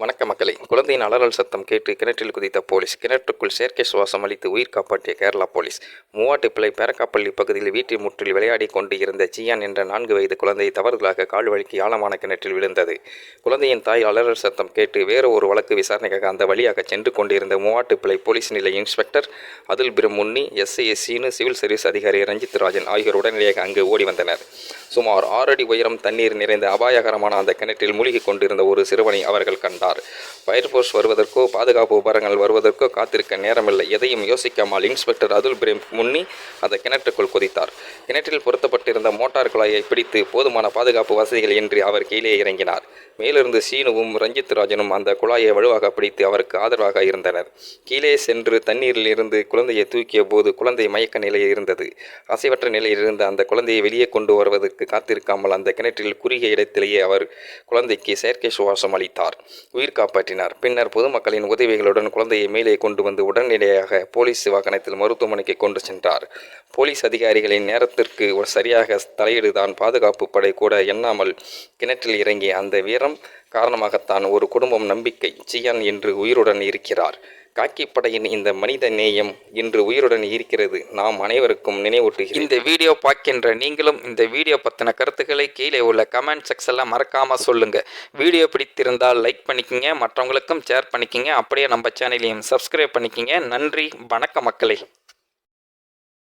வணக்க மக்களை. குழந்தையின் அலறல் சத்தம் கேட்டு கிணற்றில் குதித்த போலீஸ் கிணற்றுக்குள் செயற்கை சுவாசம் அளித்து உயிர் காப்பாற்றிய கேரளா போலீஸ். மூவாட்டுப்பிள்ளை பேரக்காப்பள்ளி பகுதியில் வீட்டின் முற்றில் விளையாடி கொண்டு இருந்த ஜியான் என்ற நான்கு வயது குழந்தை தவறுதலாக கால் வழுக்கி ஆழமான கிணற்றில் விழுந்தது. குழந்தையின் தாய் அலறல் சத்தம் கேட்டு வேறு ஒரு வழக்கு விசாரணைக்காக அந்த வழியாக சென்று கொண்டிருந்த மூவாட்டுப்பிள்ளை போலீஸ் நிலைய inspector Atul Pramunni SI civil service அதிகாரி ரஞ்சித் ராஜன் ஆகியோர் உடனடியாக அங்கு ஓடி வந்தனர். சுமார் ஆறு அடி உயரம் தண்ணீர் நிறைந்த அபாயகரமான அந்த கிணற்றில் மூழ்கி கொண்டிருந்த ஒரு சிறுவனை அவர்கள் கண்டார். ஃபயர் ஃபோர்ஸ் வருவதற்கோ பாதுகாப்பு உபகரணங்கள் வருவதற்கோ காத்திருக்க நேரமில்லை. எதையும் யோசிக்காமல் இன்ஸ்பெக்டர் அதுல் பிரேம் முன்னி அந்த கிணற்றுக்குள் குதித்தார். கிணற்றில் பொருத்தப்பட்டிருந்த மோட்டார் குழாயை பிடித்து போதுமான பாதுகாப்பு வசதிகள் இன்றி அவர் கீழே இறங்கினார். மேலிருந்து சீனுவும் ரஞ்சித் ராஜனும் அந்த குழாயை வலுவாக பிடித்து அவருக்கு ஆதரவாக இருந்தனர். கீழே சென்று தண்ணீரில் இருந்து குழந்தையை தூக்கிய போது குழந்தை மயக்க நிலையில் இருந்தது. அசைவற்ற நிலையில் இருந்த அந்த குழந்தையை வெளியே கொண்டு வருவதற்கு காத்திருக்காமல் அந்த கிணற்றில் குறுகிய இடத்திலேயே அவர் குழந்தைக்கு செயற்கை சுவாசம் அளித்தார். உயிர் காப்பாற்றினார். பின்னர் பொதுமக்களின் உதவிகளுடன் குழந்தையை மேலே கொண்டு வந்து உடனடியாக போலீஸ் வாகனத்தில் மருத்துவமனைக்கு கொண்டு சென்றார். போலீஸ் அதிகாரிகளின் நேரத்திற்கு ஒரு சரியாக தலையீடுதான் பாதுகாப்பு படை கூட எண்ணாமல் கிணற்றில் இறங்கிய அந்த வீரம் காரணமாகத்தான் ஒரு குடும்பம் நம்பிக்கை சியான் என்று உயிருடன் இருக்கிறார். காக்கி படையின் இந்த மனித நேயம் இன்று உயிருடன் இருக்கிறது. நாம் அனைவருக்கும் நினைவூட்டு இந்த வீடியோ பார்க்கின்ற நீங்களும் இந்த வீடியோ பற்றின கருத்துக்களை கீழே உள்ள கமெண்ட் செக்ஷனில் மறக்காமல் சொல்லுங்கள் வீடியோ பிடித்திருந்தால் லைக் பண்ணிக்கோங்க மற்றவங்களுக்கும் ஷேர் பண்ணிக்கங்க. அப்படியே நம்ம சேனலையும் சப்ஸ்கிரைப் பண்ணிக்கங்க. நன்றி வணக்க மக்களே.